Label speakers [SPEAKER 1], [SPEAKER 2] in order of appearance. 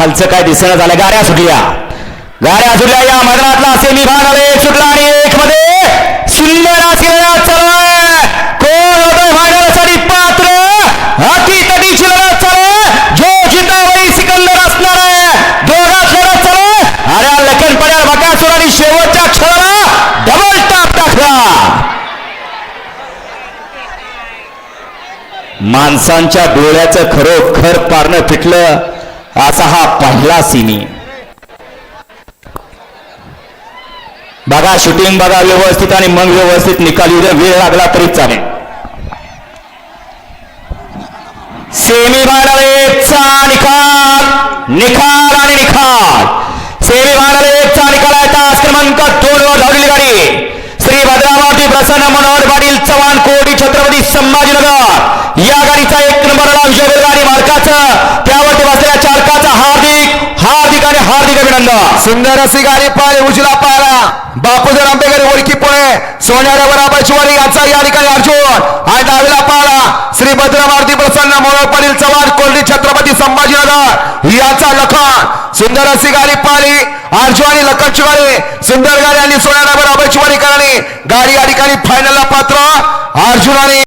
[SPEAKER 1] खालचं काय दिसणं झालं? गाड्या सुटल्या. गाड्या सुटल्या. या मैदानातला सेमी फायनल एक सुटला आणि एक मध्ये सुंदर असलेला चला कोण होतोय फायनलसाठी पात्र? अटी तटीची लढत चला आहे. जो जितावई सिकंदर असणार आहे. दोघा खेळत चला अरे लखन पड्या बकासूर आणि शेवटच्या क्षणाला डबल टाप टाकला. माणसांच्या डोळ्याचं खरोखर पारणं फिटलं. असा हा पहिला सिनी. बघा शूटिंग बघा व्यवस्थित आणि मग व्यवस्थित निकाल. उद्या वेळ लागला तरी चालेल. सेमी फायनलचा निकाल. निकाल आणि निकाल सेमी फायनलचा निकाल आहे. तास क्रमांक दोन वर धावलेली गाडी. श्री भद्रावती प्रसन्न मनोहर पाटील चव्हाण कोटी छत्रपती संभाजीनगर. आणि
[SPEAKER 2] सुंदर अशी गाडी उजला पाहिला बापूजर आंबेकर ओळखी पुणे सोन्याच्या बराबर शिवारी यांचा या ठिकाणी अर्जुन आणि डावीला पाहिला श्री भद्रमारुती प्रसन्न मनोहर पाटील चव्हाण कोल्डी छत्रपती संभाजीनगर यांचा लखन सुंदर अशी गाडी पाहिली अर्जुन आणि लखन शिवारी सुंदर गाडी आणि सोन्याच्या बराबर शिवारी गाडी या ठिकाणी फायनलला पात्र अर्जुन आणि